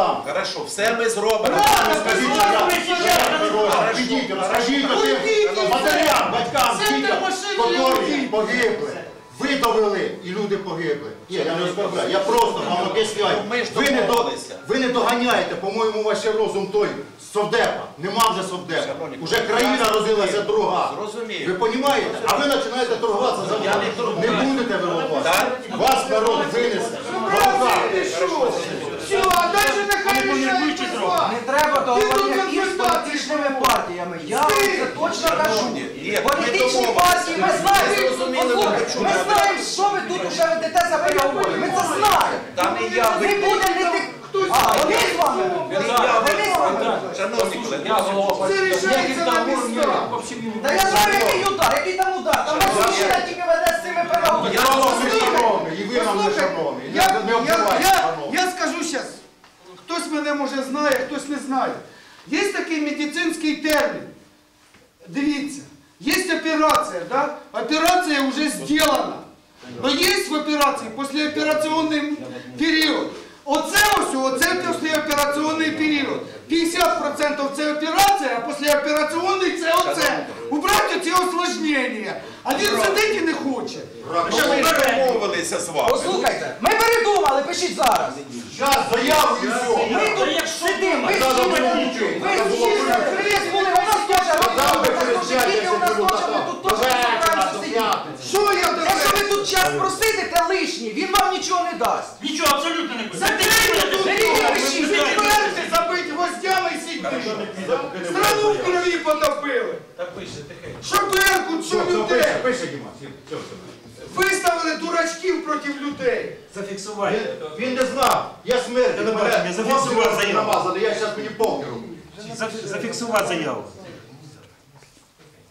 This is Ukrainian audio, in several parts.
отам. Хорошо, все ми зробимо. Скажіть, що я підіть, розкажіть матерям, батькам, дітям, котрі погибли. Ви довели, і люди погибли. Ні, я не оскорбляю, я просто вам об'ясняю. Ну, Ви не, до, ви не доганяєте, по-моєму, ваш розум той совдепа. Нема вже совдепа. Уже країна родилася друга. Зрозумію. Ви розумієте? А ви починаєте торгуватися за владу. не будете ви торгуватися. Вас народ винесе. Все, а далі нехай рішають без вас. Не треба договорів Ти із політичними партіями. Я це точно кажу. Політичні партії, ми знаємо, ми знаємо, що ви тут уже ведете за переговори. Ми це знаємо. Та не я Не буде не ти. А, вони з вами? Я Вони з вами? Шановні колеги, Це рішається на місцях. Та я знаю, який удар, який там удар. Там Росія тільки веде з цими переговорами. Я вам не шановний, і ви нам не Послухайте, шановний. Я, Не- Не я, обзивайте, я, шановний. я скажу зараз, хтось мене може знає, хтось не знає. Є такий медицинський термін. Дивіться, є операція, да? операція вже зроблена. Но є в операції післяопераційний період. Оце ось, оце післяопераційний період. 50% це операція, а післяопераційний це оце. Убрати ці осложнення. А він сидить і не хоче. Вже ми домовилися з вами. Послухайте, ми передумали, пишіть зараз. Зараз заяву і все. Ми тут сидимо, всі було ви всі закриті у нас теж, Треба у нас теж діти, у нас десять теж, ми тут теж збираємося сидіти. Що я до Якщо ви тут час просидите лишній, він вам нічого не дасть. Нічого абсолютно не буде. Закрийте тут дом, відверти, забиті гвоздями і сидіть. Страну в крові потопили. Що Беркут, що Все, все, людей? пише, пише, Діма. Виставили дурачків проти людей. Зафіксувати. Він, не знав. Я смерть. Телебачення, зафіксував заяву. намазали, я зараз мені похеру. Заф- Зафіксувати заяву.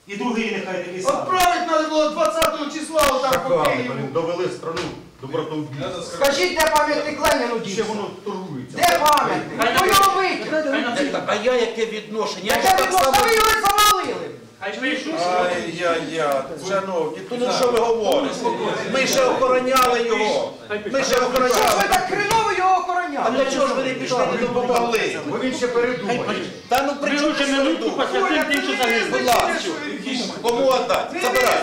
І другий нехай такий самий. Отправить треба було 20 числа отак по Києву. довели страну до братовбійства. Скажіть, де пам'ятник Леніну Ще дійсно? воно торгується. Де пам'ятник? Хто його викинув? А я яке відношення? Я ж Яке так ви його? Хай. Ай-яй-яй, шановні, то ну що ви говорите? Ми ще охороняли його. Ми ще Що ж ви так хреново його охороняли? А для чого ж ви не пішли не допомогли? Бо він ще передумає. Та ну при чому ж минутку посвятим тим, що загинули. Будь ласка, кому віддати? Не Забирай.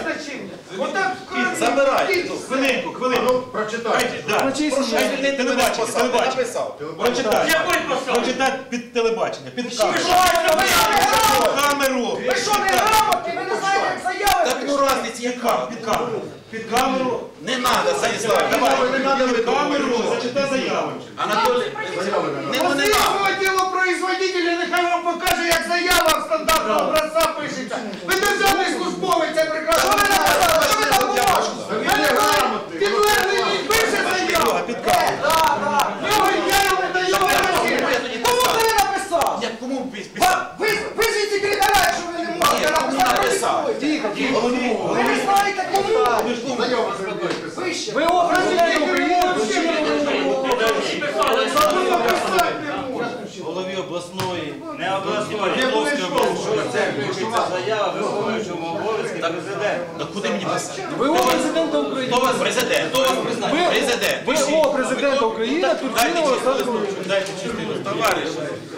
Отак в крові. Забирай. Ну, Хвилинку, хвилинку. Ну, прочитайте. Хай, да. Прошу звільнити мене Телебачення, посади. телебачення. Написав. Прочитай. Якої посади? Прочитай під телебачення, під Ви камеру. що, ви що, Камеру. ви що, не грамотні? Ви не знаєте, як заяви Так ну пишуть? яка? Під камеру. Під камеру. Не треба, Станіслав. Давай, Не треба під камеру. Зачитай заяву. Анатолій, не треба. Послідного ділопроизводителя нехай вам покаже, як заява в стандартного образця пишеться. Ви державний службовець, це прекрасно. Що ви написали? Підлеглий пише заяву. Під Е. Його Кому ти не написав? Я кому писав? Ва- Ви, ви звідси секретаря, якщо ви не можете. написати? Тихо, тихо. Ви не знаєте кому? Заяву писати. Ви голові обласної Не обласної. Дніпровської обласної. Це? Заява виконуючому президента. Да куди мені писати? Ви о президента України. Хто вас президент? Хто вас признає? Президент. Ви о президента України Турчинова Олександра Володимировича. Дайте частину. Товариш,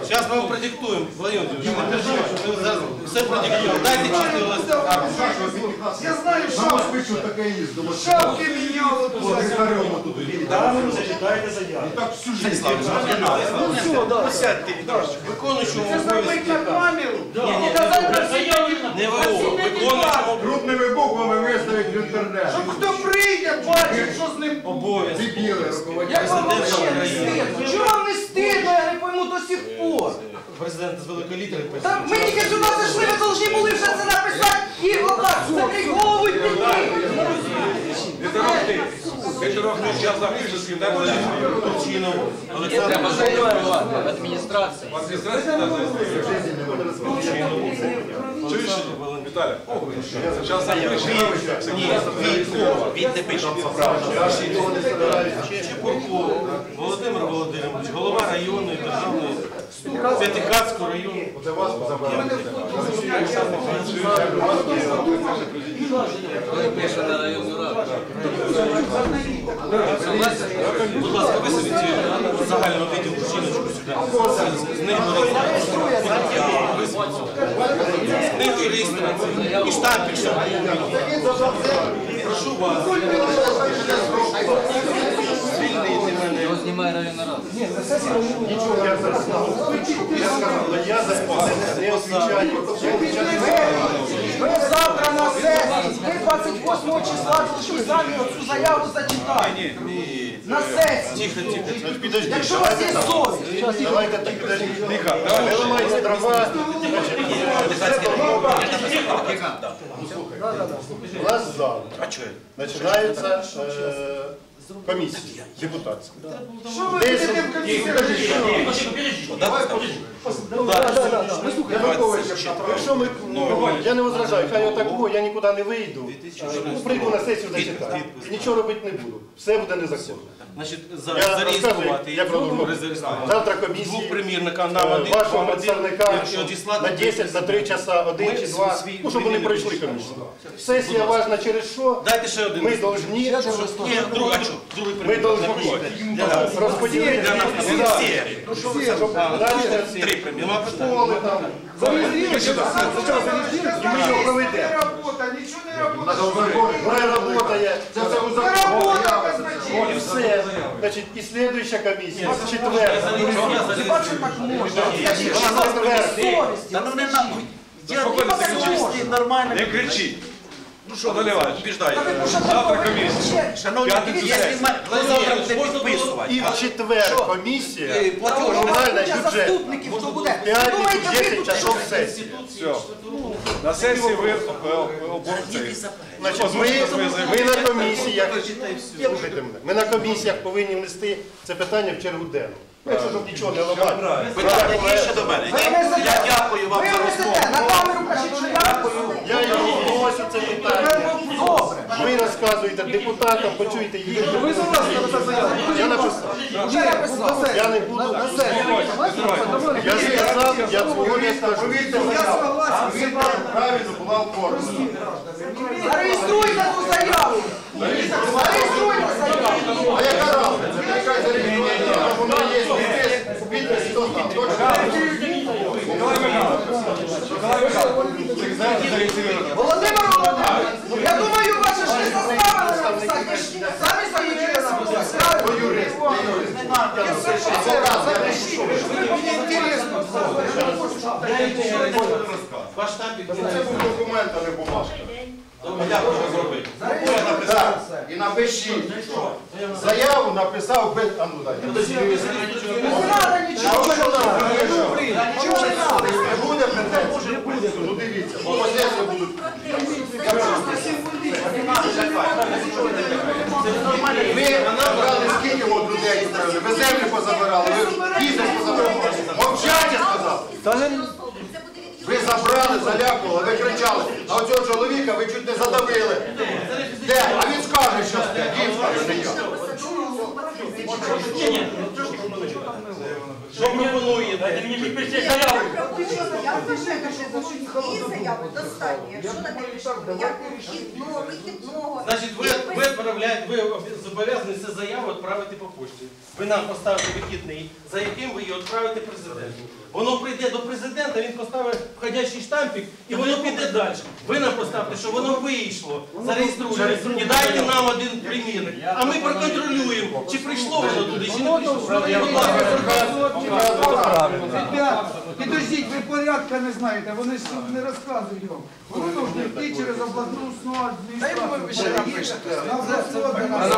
зараз ми вам продиктуємо, Владимир Владимирович, не переживайте, зараз все продиктуємо. Дайте частину листа. Я знаю, На що москвичу таке їздило. шапки міняли тут. Камеру зачитайте заяву. Так всю життя. Станіслав, не треба. Присядьте відразу. Виконуючому Це на обов'язки. камеру. Не ВО, виконуючому інтернет. Щоб хто прийде, бачить, що з ним. Дебіли руководять. Як вам вообще не стидно? Чого вам не стидно, я не пойму до сих пор. Президент з великої літери пише. Та ми тільки сюди зайшли, ви повинні були вже це написати і отак закрить голову і. Турчинов, Олександр Адміністрація. Він не пише. Чепурко? Володимир Володимирович, голова районної державної П'ятихатського району. На районну раду. Будь ласка, висадіть загального відділу жіночку сюди. З них З них і реєстрація. І штампик, щоб Прошу вас. Знімає районна рада. Я за не освічаю. Ви завтра на сесії, ви 28 числа должны самі оцю заяву зачитати. На сесії. Тихо, тихо. Підождіть, Якщо у вас є совість. Давайте так підождіть. Тихо, не ламайте дрова. У нас зал. А що? Починається комісія депутатська. Що ви будете в комісії? Якщо ми, ну, я не возражаю, хай отак було, я нікуди не вийду. Прийду на сесію зачитаю. Нічого робити не буду. Все буде незаконно. Значить, зареєструвати. Завтра комісії. Е, один, Вашого представника на 10, за 3 часа, один чи два, ну, щоб вони пройшли комісію. Сесія важна через що? Дайте ще один. Ми должні, Ні, другий, ми примірник. должні розподілити школи там. І ми його проведемо. не. Це все Не І все. Значить, і слідуюча комісія, четверта. Вона Та ну не. Я не нормально. Не кричіть. Ну що, наливаєш? Убіждаю. Завтра комісія. Шановні, якщо ми завтра буде підписувати, І в четвер комісія комунальна бюджет. заступників, хто буде? П'ять думаєте, ви 10 тут часов сесії. Все. На сесії ви оборцей. Значить, ми, ми на комісіях, слухайте мене, ми на комісіях повинні внести це питання в чергу денну. Якщо щоб нічого не ламати. питання є ще до мене. Я дякую вам за розмову. я його вносю це питання. Ви розказуєте депутатам, почуєте їх. Ви заяву? Я написав. Я не буду. Я сказав, я свого не скажу. Я согласен. Правильно була оформлена. Зареєструйте ту заяву. Зареєструйте заяву. А яка разниця? Нехай зареєструється, вона є підпис, підпис, хто там, точно. Володимир Володимирович, я думаю, вас ж не заставили написати. Ви ж Самі захотіли написати. Ваш штампик. Це був документ, а не бумажка. Як можна зробити? Так, і напишіть. Заяву написав без... А ну дай. Не треба нічого. Нічого не треба. Не буде претензій? Ну дивіться, бо позиції будуть. Ви набрали скільки от людей відправили? Ви землі позабирали, ви бізнес позабирали. Мовчать, я сказав. Забрали, залякували, ви кричали. А оцього чоловіка ви чуть не задавили. Де? А він скаже, що це. Він скаже, що я. Що пропонуєте? Я вважаю, що її заяву достатньо. Якщо на те як вихідного, вихідного. Значить, ви, ви відправляєте, ви зобов'язані цю заяву відправити по почті. Ви нам поставите вихідний, за яким ви її відправите президенту. Воно прийде до президента, він поставить входящий штампик і воно піде далі. Ви нам поставте, що воно вийшло, зареєструйте і дайте нам один примірник. А ми проконтролюємо, чи прийшло воно туди, чи не прийшло. Будь ласка, Ребят, підождіть, ви порядка не знаєте, вони ж не розказують вам. Воно должно йти через обласну А адміністрацію.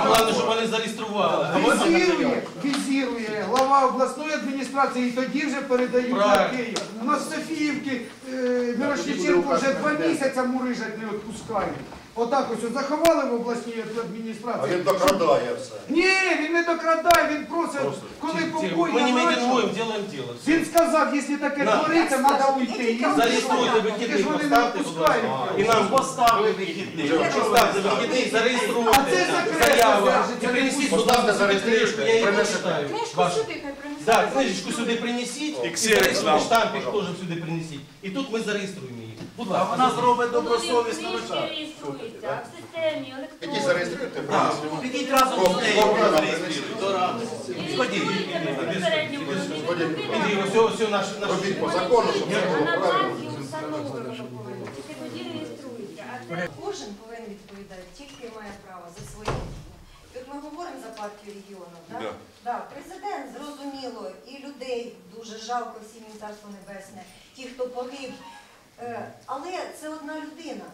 головне, щоб вони зареєстрували. А Візірує, візірує глава обласної адміністрації і тоді вже передають на. Київ. У нас в Софіївки е, Мирошниченко вже два місяці мурижать не відпускають. отак ось заховали в обласній А адміністрації. він докрадає все. Ні, не докрадає, він просить, коли Мы не побоїть митингуем, делаем дело. Все. Він сказав, якщо таке твориться, треба уйти. Зареєструйте вихідний, поставте, будь ласка. І нам поставте вихідний. Поставте вихідний, А це зареєструйте заяву. І принесіть сюди зареєструйте, книжку, я її принесете. почитаю. Книжку сюди хай принесуть. Да, книжечку сюди принесіть, і Ксерокс нам. штампик теж сюди принесіть. І тут ми зареєструємо Будь ласка. Вона зробить добросовісно. книжки реєструється, а в системі зареєструєте? Підіть разом з нею. Реєструється безпосередньо, воно не Іди, відповідає. ось ось наш наш. Робіть по закону, щоб все А було на правильно. це Кожен повинен відповідати, тільки має право за свої дії. І от ми говоримо за партію регіонів, так? Да. Да, президент зрозуміло, і людей дуже жалко всім їм царство небесне, ті, хто погиб. Е, Але це одна людина.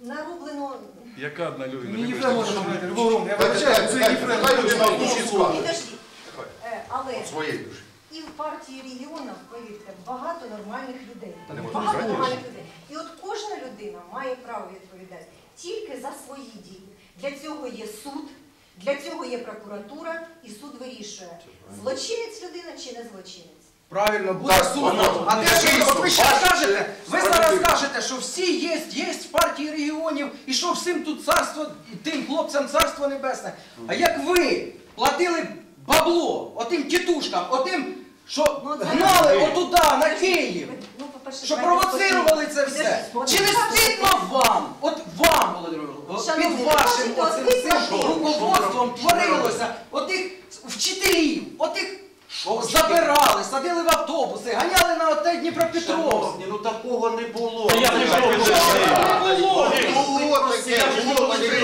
Нароблено. Яка одна людина? Мені вже можна вийшло. говорити. Я вибачаю, це Єфрем. Хай людина в душі скаже. Підожди. Е, Але Своєї душі. і в партії регіонів, повірте, багато нормальних людей. Багато нормальних людей. І от кожна людина має право відповідати тільки за свої дії. Для цього є суд, для цього є прокуратура, і суд вирішує, злочинець людина чи не злочинець. Правильно, буде Так, суд. воно- А те, що от ви ще кажете, ви зараз кажете, що всі є, є в партії регіонів, і що всім тут царство, тим хлопцям царство небесне. А як ви платили бабло отим тітушкам, отим, що Ну, гнали отуда, на Київ, Ну, що провоцирували це все. Чи не стидно вам, от вам, Володимир, під вашим оцим цим руководством творилося, отих вчителів, отих забирали, садили в автобуси, ганяли на оте Дніпропетровськ. Ні, ну такого не було. Я не можу. Було таке, було таке.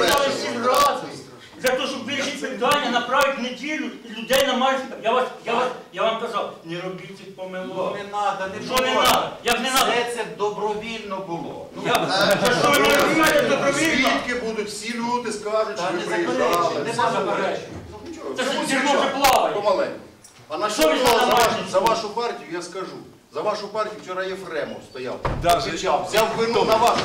За те, щоб вирішити питання, направити неділю і людей на марш. Я вас, я вас, я вам казав, не робіть цих Ну, помилок. Не треба, не Що не надо? Як не надо? Все це добровільно було. Ну, Я, що ви мене знаєте добровільно? Свідки будуть, всі люди скажуть, що Та ви не приїжджали. заперечуй, не заперечуй. Нічого, Це ж чому зерно вже плаває. Помаленьку. А на Що ви було за вашу- партію, я скажу. За вашу партію вчора Єфремов стояв, Даже- кричав, взяв вину на вас.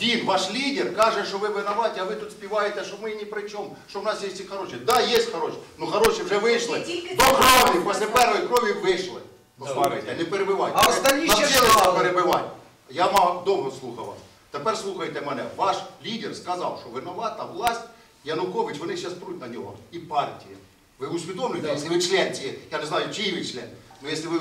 Він, ваш лідер, каже, що ви винуваті, а ви тут співаєте, що ми ні при чому, що в нас є ці хороші. Да, є хороші. Ну хороші вже вийшли. До крові, після першої крові вийшли. Послухайте, не перебивайте. А останні ще ждали. перебивати. Я мав довго слухав вас. Тепер слухайте мене. Ваш лідер сказав, що винувата власть Янукович, вони зараз пруть на нього. І партія. Ви усвідомлюєте, якщо ви член цієї, я не знаю, чий ви член, але якщо ви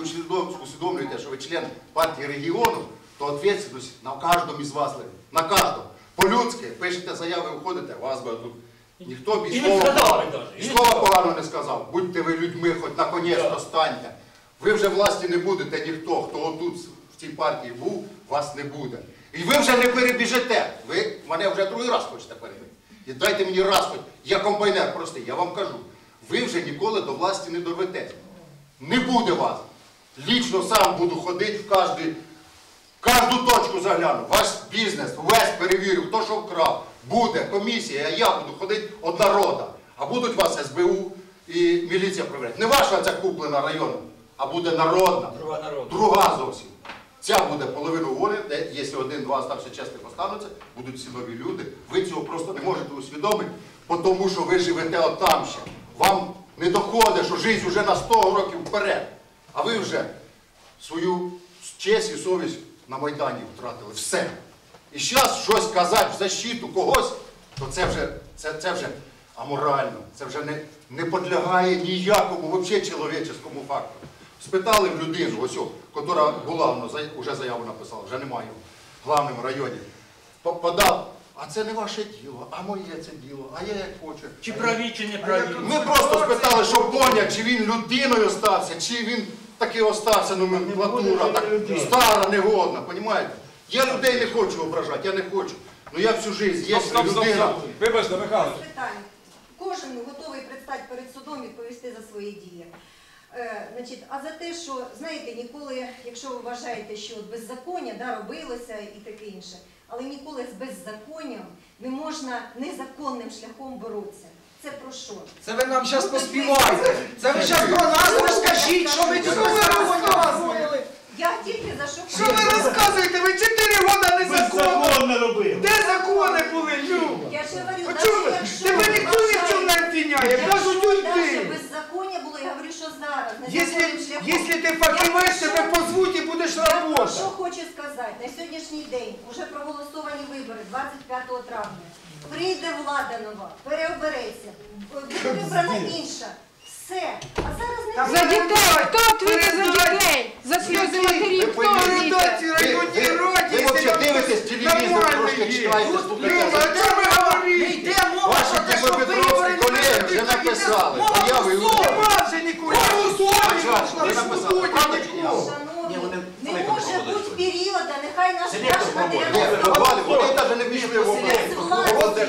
усвідомлюєте, що ви член партії регіону, то відповідальність на кожному із вас. На кожному. По-людськи, пишете заяви, виходите, вас би тут ніхто б і І не слова, згадали і слова поганого не сказав. Будьте ви людьми, хоч наконець-то станьте. Ви вже власті не будете ніхто, хто отут в цій партії був, вас не буде. І ви вже не перебіжете. Ви мене вже другий раз хочете перебити. І дайте мені раз хоч, я комбайнер простий, я вам кажу, ви вже ніколи до власті не доведете. Не буде вас. Лічно сам буду ходити в кожний Кожну точку загляну, ваш бізнес, весь перевірю, хто що вкрав. Буде комісія, а я буду ходити од народа. А будуть вас СБУ і міліція перевіряти. Не ваша ця куплена районом, а буде народна. Друга народу. Друга зовсім. Ця буде половину волі, де якщо один-два старші чесних остануться, будуть всі нові люди. Ви цього просто не можете усвідомити, тому що ви живете отам ще. Вам не доходить, що життя вже на 100 років вперед. А ви вже свою честь і совість на Майдані втратили. Все. І зараз щось казати в защиту когось, то це вже, це, це вже аморально, це вже не, не підлягає ніякому взагалі чоловічому фактору. Спитали в людину, ось, яка була, вже заяву написала, вже немає в главному районі. Подав, а це не ваше діло, а моє це діло, а я як хочу. Чи праві, чи не праві. ми просто спитали, щоб поняти, чи він людиною стався, чи він таки остався номенклатура, так стара, негодна, понімаєте? Я людей не хочу ображати, я не хочу. Ну я всю життя, стоп, людина. Вибачте, Михайло. Питання. Кожен готовий предстати перед судом і відповісти за свої дії. Е, значить, а за те, що, знаєте, ніколи, якщо ви вважаєте, що беззаконня да, робилося і таке інше, але ніколи з беззаконням не можна незаконним шляхом боротися. Це про що? Це ви нам зараз поспіваєте. Це ви зараз про нас розкажіть, що ви тут розказували. Я тільки за що Що ви розказуєте? Ви 4 роки незаконно. Законно робили. Де закони були, Люба? Я ж говорю, чого ви? якщо Чому. Кажуть, Якщо уйди. беззаконня я говорю, що зараз. Якщо ти фахівець, Я тебе позвуть і будеш Я про робота. що хочу сказати, на сьогоднішній день вже проголосовані вибори 25 травня. Прийде влада нова, переобереться, буде вибрана інша. Все. А зараз не за дітей! Хто ответит за детей? За слезы матерей кто Передайте ответит? районній раді, Ви якщо взагалі дивитесь телевізор, трошки читаєте, слухаєте. чому ви Не говорите? йде мова Ваші про те, що Дніпропетровські вибори колеги не вже написали Мова заяви і про уйдуть. Нема вже нікого. Я Бачите, усунули, ви написали, правда чи ні? Шановні, не може бути періода, нехай наш наш матеріал. вони навіть не пішли в область.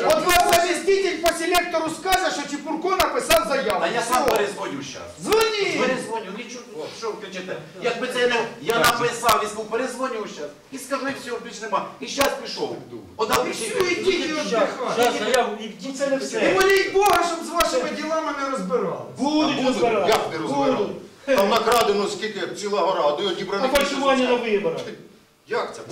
От вас заміститель по селектору скаже, що Чепурко написав заяву. А я сам перезвоню зараз. Дзвони! Перезвоню, нічого, що ви кричите? Якби це не я написав, він сказав, перезвоню зараз. І скажу, і все, більш нема. І зараз пішов. Одав І все, ідіть і віддихайте. Зараз заяву і Ну, це не І все. моліть Бога, щоб з вашими ділами не розбирали. Будуть розбирати. Як не розбирали? Там накрадено скільки ціла гора, а до дібраних. А фальшування на виборах. Як це?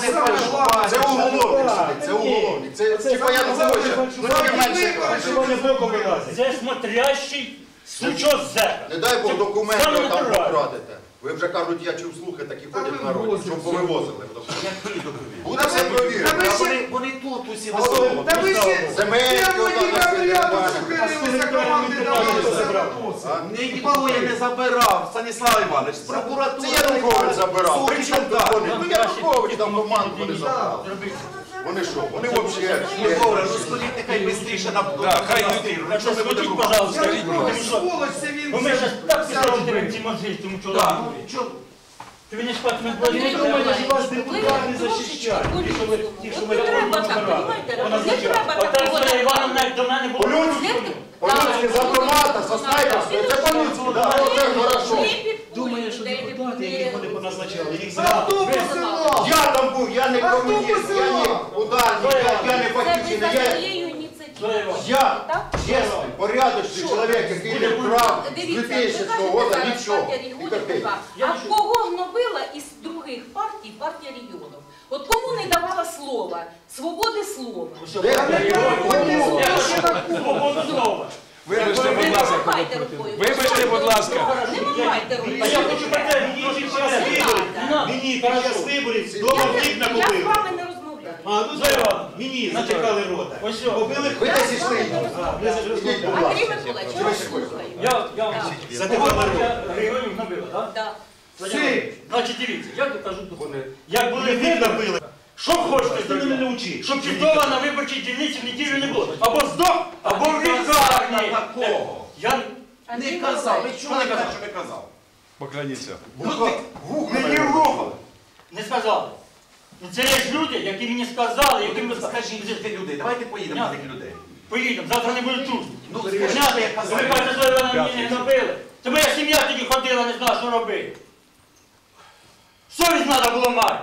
Це фальшування. Це уголовник сидить, це уголовник. Це типа я не знаю, ну тільки менше. Вилазить. Це смотрящий сучок зека. Не дай Бог документи там покрадете. Ви вже кажуть, я чув слухи, такі Та ходять в народі, щоб повивозили. Які документи? Буде все провірено. Та ви ще- Вони, вони тут усі Та висовують. ви ще Земельки отак ні на ряду селі, сухарилися команди давали. Нікого я не забирав, Станіслав Іванович, з прокуратури. Це Янукович забирав. При чому тут вони? так? Ну Янукович там команду вони забрали. Вони що? Вони взагалі. Добре, ну скажіть, нехай швидше нам Так, хай люди- на що ми Скажіть, будемо пожалуйста, Янукович, сволоч, це він. Бо ми ж так мозги цьому Так, чоловіку. ну, що? Ти він не спать не думаєте, що вас депутати не захищають. Ті, що ви- ті, що ви не треба так? Вона Не треба Отак Зоя такого. Івановна, як до мене було. По-людськи з автомата, со снайперської, це по-людськи, да, оце хорошо. Думає, що депутати, які вони поназначали, їх Автобус села. Я там був, я не комуніст, я не ударник, я, я не Це за я, ініціативою. я чесний, порядочний чоловік, який не вкрав з Дивіться, ви 2000 року нічого. А кого гнобила із других партій партія регіонів? От кому не давала слова, свободи слова? Свободу слова. Вибачте, Не будь ласка. махайте рукою. Вибачте, будь ласка. Не махайте А я рукою. хочу про те, мені час виборів. Мені під час виборів Я дома не- вік Я з вами не розмовляю. А, ну Зоя, мені затикали рота. Ось що. Побили Ви десь ішли. Ідіть, будь ласка. Андрій Миколаївич, я вас слухаю. Я, я вам рота. регіонів набила, так? Да. Значить, дивіться, я тут кажу до Як були вибори, що хочете Ти мене не учи. Щоб Тітова на виборчій дільниці в неділю не було. Або здох, або в лікарні. Такого. Я Андрій Не казав, ви Миколаївич, чого не казав, що не казав? Поклоніться. Мені рухали. Не сказав. Ну це є ж люди, які мені сказали, які ми Скажіть, ти людей, давайте поїдемо до тих людей. Поїдемо, завтра не буде тут. Ну, скажіть, Понятно? що я. Ви кажете, що ви мені не гнобили. Це моя сім'я тоді ходила, не знала, що робити. Совість треба було мати.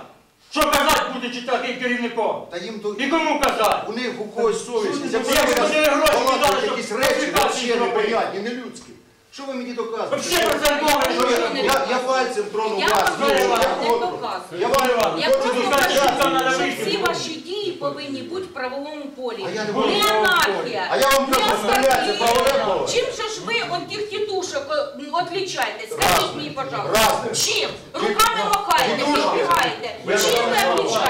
Що казати буде чи таким керівником? Та їм то І кому казати? у них у когось совість. Якщо платили гроші, казали, якісь що речі фальсифікації взагалі зробили? непонятні, не людські. Що ви мені доказуєте? Я, ви я, я пальцем тронув Я вас. вам я Івановна, не доказую. Я вам Я хочу просто доказати, кажу, що всі ваші дії повинні бути в правовому полі. А я не Не буду в правовому анархія, А я вам не кажу, стріляти правове поле. Чим же ж ви от тих тітушок е, отличаєте? Скажіть Разне. мені, пожалуйста. Разне. Чим? Руками махаєте, Тітушки. підбігаєте. Чим ви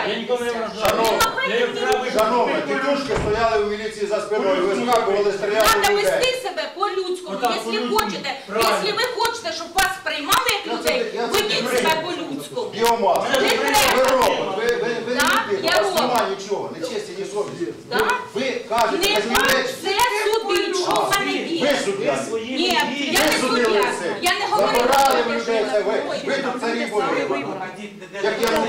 Я нікого не вражаю. Не Я їх мені Шановні, тітушки стояли у міліції за спиною, вискакували, стріляли в Треба людей. вести себе по-людському, Отак, якщо по-людському. хочете. Правильно. Якщо ви хочете, щоб вас приймали як людей, я це ведіть не себе по-людському. Біомаса. Не Ви треба. робот, ви, ви, ви Так, я у вас робот. немає нічого, ні честі, ні совісті. Ви, Так. ви кажете, Не такі вам речі. все судить, що в мене Ви є. суддя. Ні, я Ви не судили все. Я не говорила Забирали про в те, що людей це ви. говорите. Ви тут царі були. Як я не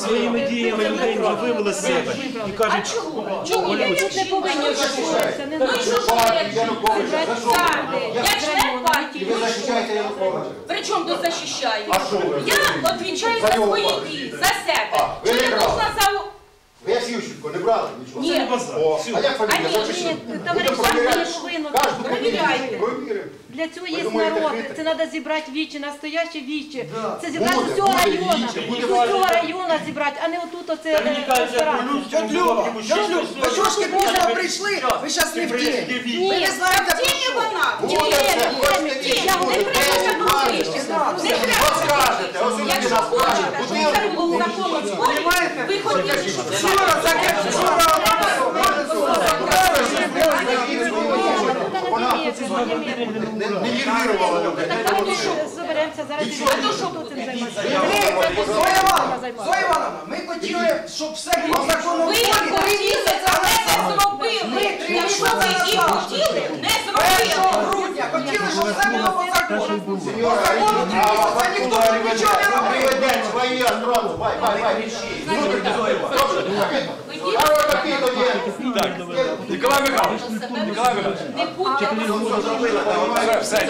Своїми діями людей вже вивели з себе. І кажуть, а чого? Чого тут не повинні захищаєте. Ну і що ж ви як Януковича, за що ви? Так, Я член І партії. ви захищаєте Януковича. Причому тут захищаю? А що ви? Я відповідаю За свої дії, за себе. Що я должна за... Ви Ющенко, не брали нічого? Ні. О, а як А фамілія? ні, Запишіть. ні, Будемо товариш, перевіряти. Кожну перевіряйте. фамілію. Перевіримо. Для цього є думаєте, народ. Це треба зібрати вічі, настояще вічі. Це зібрати Буде, з усього буде району. віче, буде З усього району зібрати, а не отут оце Та мені е, ресторан. по-людськи, Тьот Люба, по-людськи, Люба, ви трошки пізно прийшли, ви зараз не в темі. Ви не знаєте про Тіні що. вона, Ні, тіні. ні, ні, ні, я Не треба ближче. Не Що треба. скажете? Ось людина Якщо хочете, щоб це було в зборі, ви хотіли, щоб це Вчора таке, вчора Вона не, вчора, вчора, вчора, вчора, вчора, вчора, зараз. Будемо цим займатися. Ми, Зоя Івановна, ми хотіли, щоб все було в Ви хотіли, але не зробили. Якщо ви і хотіли, не зробили. 1 грудня хотіли, щоб все було по закону. По закону трималося, ніхто нічого не робив. Приведіть свої острони. Бай, бай, бай. А Ніколай Михайлович, Ніколай Михайлович, Не будьте Все зробили, все, все.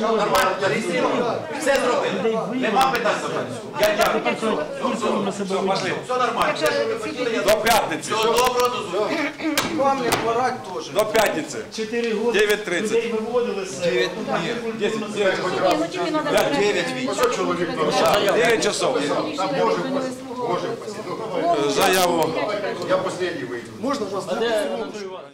нормально, зареєстровано. Все зробили. Нема питань до мене. Я дякую. Все, все, пошли. Все нормально. До п'ятниці, Всього доброго, до зустрічі. Вам не хворать теж. до п'ятниці. 9.30. виводили з 9, ні, 10, 9, Ні, ну тільки треба П'ять, збирати, дев'ять, е, чоловік 9 часов. Там може. Може бути. Заяву. Я останній вийду. Анатолій Іванович?